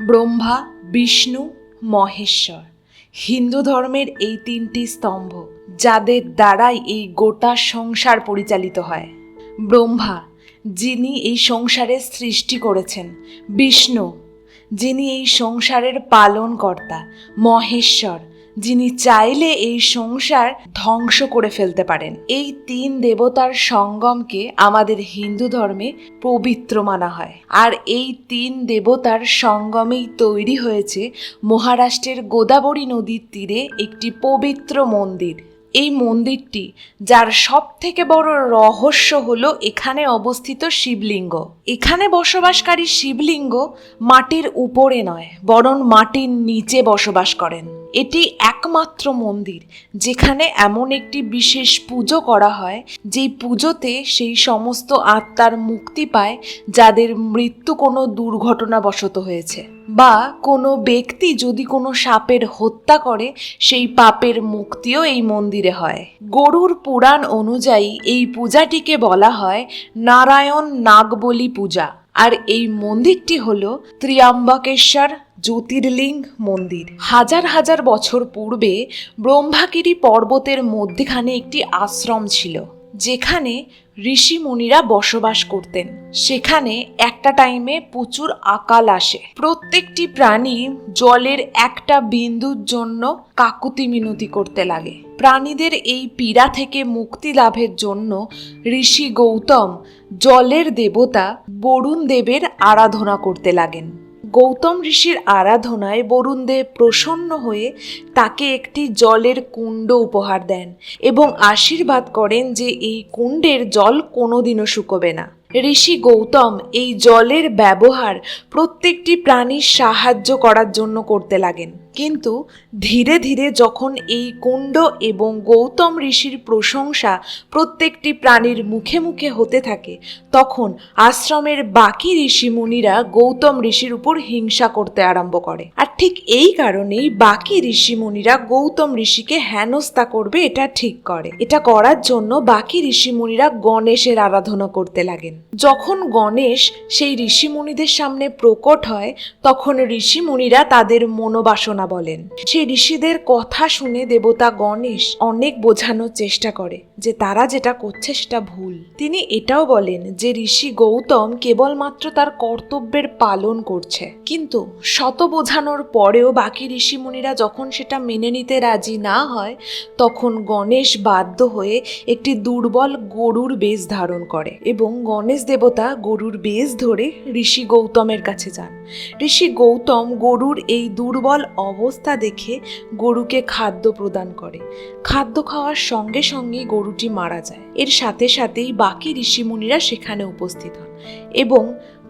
ব্রহ্মা, বিষ্ণু, মহেশ্বর। হিন্দু ধর্মের এই তিনটি স্তম্ভ, যাদের দ্বারাই এই গোটা সংসার পরিচালিত হয়। ব্রহ্মা, যিনি এই সংসারের সৃষ্টি করেছেন। বিষ্ণু, যিনি এই সংসারের পালনকর্তা। মহেশ্বর যিনি চাইলে এই সংসার ধ্বংস করে ফেলতে পারেন। এই তিন দেবতার সঙ্গমকে আমাদের হিন্দু ধর্মে পবিত্র মানা হয়। আর এই তিন দেবতার সঙ্গমেই তৈরি হয়েছে মহারাষ্ট্রের গোদাবরী নদীর তীরে একটি পবিত্র মন্দির। এই মন্দিরটি, যার সব থেকে বড় রহস্য হলো এখানে অবস্থিত শিবলিঙ্গ। এখানে বসবাসকারী শিবলিঙ্গ মাটির উপরে নয়, বরং মাটির নিচে বসবাস করেন। এটি একমাত্র মন্দির যেখানে এমন একটি বিশেষ পুজো করা হয়, যেই পুজোতে সেই সমস্ত আত্মার মুক্তি পায় যাদের মৃত্যু কোনো দুর্ঘটনাবশত হয়েছে। বা কোনো ব্যক্তি যদি কোনো সাপের হত্যা করে, সেই পাপের মুক্তিও এই মন্দিরে হয়। গরুর পুরাণ অনুযায়ী এই পূজাটিকে বলা হয় নারায়ণ নাগবলি পূজা। আর এই মন্দিরটি হল ত্রিয়াম্বকেশ্বর জ্যোতির্লিঙ্গ মন্দির। হাজার হাজার বছর পূর্বে ব্রহ্মাগিরি পর্বতের মধ্যেখানে একটি আশ্রম ছিল, যেখানে ঋষি মুনিরা বসবাস করতেন। সেখানে একটা টাইমে প্রচুর আকাল আসে। প্রত্যেকটি প্রাণী জলের একটা বিন্দুর জন্য কাকুতি মিনতি করতে লাগে। প্রাণীদের এই পীড়া থেকে মুক্তি লাভের জন্য ঋষি গৌতম জলের দেবতা বরুণ দেবের আরাধনা করতে লাগেন। গৌতম ঋষির আরাধনায় বরুণদেব প্রসন্ন হয়ে তাকে একটি জলের কুণ্ড উপহার দেন এবং আশীর্বাদ করেন যে এই কুণ্ডের জল কোনোদিনও শুকোবে না। ঋষি গৌতম এই জলের ব্যবহার প্রত্যেকটি প্রাণীর সাহায্য করার জন্য করতে লাগেন। কিন্তু ধীরে ধীরে যখন এই কুণ্ড এবং গৌতম ঋষির প্রশংসা প্রত্যেকটি প্রাণীর মুখে মুখে হতে থাকে, তখন আশ্রমের বাকি ঋষি মুনিরা গৌতম ঋষির উপর হিংসা করতে আরম্ভ করে। আর ঠিক এই কারণেই বাকি ঋষি মুনিরা গৌতম ঋষিকে হেনস্থা করবে, এটা ঠিক করে। এটা করার জন্য বাকি ঋষিমুনিরা গণেশের আরাধনা করতে লাগেন। যখন গণেশ সেই ঋষিমুনিদের সামনে প্রকট হয়, তখন ঋষিমুনিরা তাদের মনোবাসনা বলেন। সেই ঋষিদের কথা শুনে দেবতা গণেশ অনেক বোঝানোর চেষ্টা করে যে তারা যেটা করছে সেটা ভুল। তিনি এটাও বলেন যে ঋষি গৌতম কেবলমাত্র তার কর্তব্যের পালন করছে। কিন্তু শত বোঝানোর পরেও বাকি ঋষিমুনিরা যখন সেটা মেনে নিতে রাজি না হয়, তখন গণেশ বাধ্য হয়ে একটি দুর্বল গরুর বেশ ধারণ করে এবং গণেশ দেবতা গরুর বেশ ধরে ঋষি গৌতমের কাছে যান। ঋষি গৌতম গরুর এই দুর্বল অবস্থা দেখে গরুকে খাদ্য প্রদান করে। খাদ্য খাওয়ার সঙ্গে সঙ্গে গরুটি মারা যায়। এর সাথে সাথেই বাকি ঋষিমুনিরা সেখানে উপস্থিত হন এবং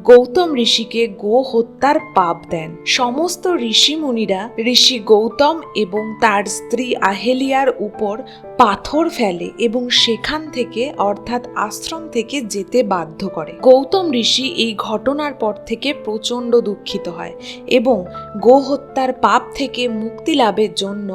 গৌতম ঋষিকে গো হত্যার পাপ দেন। সমস্ত ঋষি মুনিরা ঋষি গৌতম এবং তার স্ত্রী আহেলিয়ার উপর পাথর ফেলে এবং সেখান থেকে, অর্থাৎ আশ্রম থেকে যেতে বাধ্য করে। গৌতম ঋষি এই ঘটনার পর থেকে প্রচণ্ড দুঃখিত হয় এবং গো হত্যার পাপ থেকে মুক্তি লাভের জন্য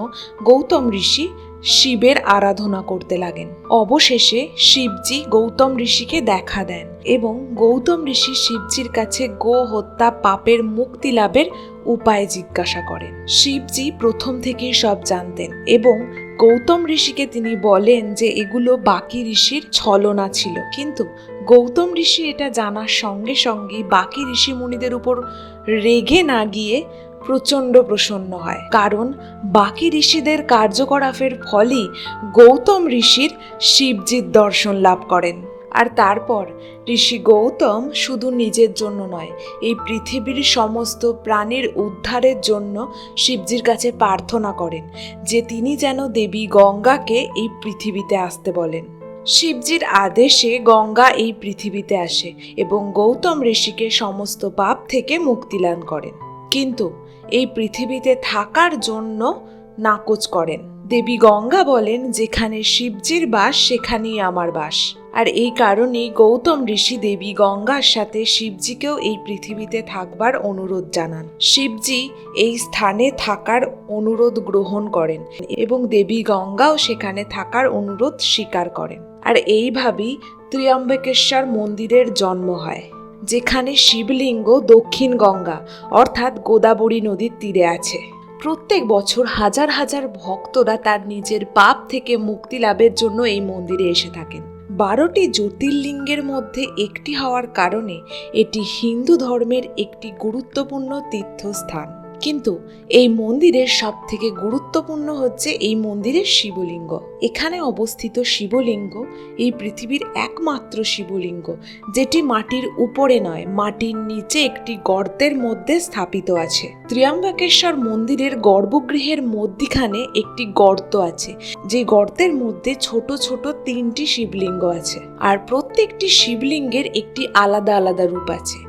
গৌতম ঋষি শিবের আরাধনা করতে লাগেন। অবশেষে শিবজি গৌতম ঋষিকে দেখা দেন এবং গৌতম ঋষি শিবজির কাছে গো হত্যা পাপের মুক্তি লাভের উপায় জিজ্ঞাসা করেন। শিবজি প্রথম থেকেই সব জানতেন এবং গৌতম ঋষিকে তিনি বলেন যে এগুলো বাকি ঋষির ছলনা ছিল। কিন্তু গৌতম ঋষি এটা জানার সঙ্গে সঙ্গেই বাকি ঋষি মুনিদের উপর রেগে না গিয়ে প্রচণ্ড প্রসন্ন হয়। কারণ বাকি ঋষিদের কার্যকলাপের ফলেই গৌতম ঋষির শিবজির দর্শন লাভ করেন। আর তারপর ঋষি গৌতম শুধু নিজের জন্য নয়, এই পৃথিবীর সমস্ত প্রাণীর উদ্ধারের জন্য শিবজির কাছে প্রার্থনা করেন যে তিনি যেন দেবী গঙ্গাকে এই পৃথিবীতে আসতে বলেন। শিবজির আদেশে গঙ্গা এই পৃথিবীতে আসে এবং গৌতম ঋষিকে সমস্ত পাপ থেকে মুক্তিলান করেন। কিন্তু এই পৃথিবীতে থাকার জন্য নাকচ করেন। দেবী গঙ্গা বলেন, যেখানে শিবজির বাস, সেখানেই আমার বাস। আর এই কারণেই গৌতম ঋষি দেবী গঙ্গার সাথে শিবজিকেও এই পৃথিবীতে থাকবার অনুরোধ জানান। শিবজি এই স্থানে থাকার অনুরোধ গ্রহণ করেন এবং দেবী গঙ্গাও সেখানে থাকার অনুরোধ স্বীকার করেন। আর এইভাবেই ত্রিয়ম্বকেশ্বর মন্দিরের জন্ম হয়। যেখানে শিবলিঙ্গ দক্ষিণ গঙ্গা, অর্থাৎ গোদাবরী নদীর তীরে আছে। প্রত্যেক বছর হাজার হাজার ভক্তরা তার নিজের পাপ থেকে মুক্তি লাভের জন্য এই মন্দিরে এসে থাকেন। বারোটি জ্যোতির্লিঙ্গের মধ্যে একটি হওয়ার কারণে এটি হিন্দু ধর্মের একটি গুরুত্বপূর্ণ তীর্থস্থান। কিন্তু এই মন্দিরের সব থেকে গুরুত্বপূর্ণ হচ্ছে এই মন্দিরের শিবলিঙ্গ। এখানে অবস্থিত শিবলিঙ্গ এই পৃথিবীর একমাত্র শিবলিঙ্গ, যেটি মাটির উপরে নয়, মাটির নিচে একটি গর্তের মধ্যে স্থাপিত আছে। ত্রিয়াম্বকেশ্বর মন্দিরের গর্ভগৃহের মধ্যিখানে একটি গর্ত আছে, যে গর্তের মধ্যে ছোট ছোট তিনটি শিবলিঙ্গ আছে। আর প্রত্যেকটি শিবলিঙ্গের একটি আলাদা আলাদা রূপ আছে।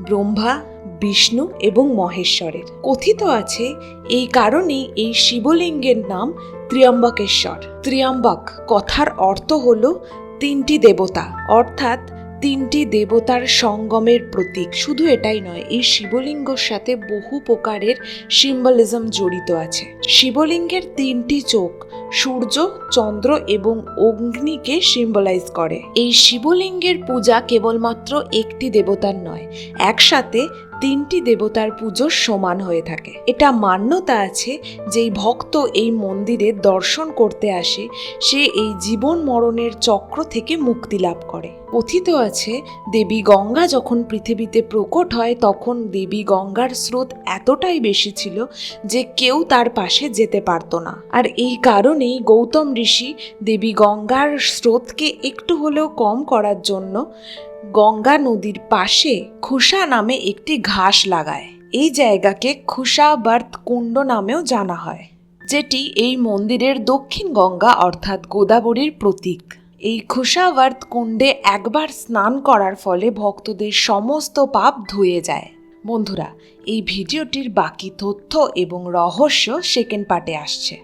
ব্রহ্মা বিষ্ণু এবং মহেশ্বরের। কথিত আছে, এই কারণেই এই শিবলিঙ্গের নাম ত্রিয়ম্বকেশ্বর। ত্রিয়ম্বক কথার অর্থ হল তিনটি দেবতা, অর্থাৎ তিনটি দেবতার সঙ্গমের প্রতীক। শুধু এটাই নয়, এই শিবলিঙ্গর সাথে বহু প্রকারের সিম্বলিজম জড়িত আছে। শিবলিঙ্গের তিনটি চোখ, সূর্য, চন্দ্র এবং অগ্নিকে সিম্বলাইজ করে। এই শিবলিঙ্গের পূজা কেবলমাত্র একটি দেবতার নয়, একসাথে তিনটি দেবতার পুজো সমান হয়ে থাকে। এটা মান্যতা আছে যেই ভক্ত এই মন্দিরে দর্শন করতে আসে, সে এই জীবন মরণের চক্র থেকে মুক্তি লাভ করে। কথিত আছে, দেবী গঙ্গা যখন পৃথিবীতে প্রকট হয়, তখন দেবী গঙ্গার স্রোত এতটাই বেশি ছিল যে কেউ তার পাশে যেতে পারতো না। আর এই কারণেই গৌতম ঋষি দেবী গঙ্গার স্রোতকে একটু হলেও কম করার জন্য গঙ্গা নদীর পাশে খুশা নামে একটি ঘাস লাগায়। এই জায়গাকে খুশা বার্থ কুণ্ড নামেও জানা হয়, যেটি এই মন্দিরের দক্ষিণ গঙ্গা অর্থাৎ গোদাবরীর প্রতীক। এই খোসাওয়ার্ত কুণ্ডে একবার স্নান করার ফলে ভক্তদের সমস্ত পাপ ধুয়ে যায়। বন্ধুরা, এই ভিডিওটির বাকি তথ্য এবং রহস্য সেকেন্ড পার্টে আসছে।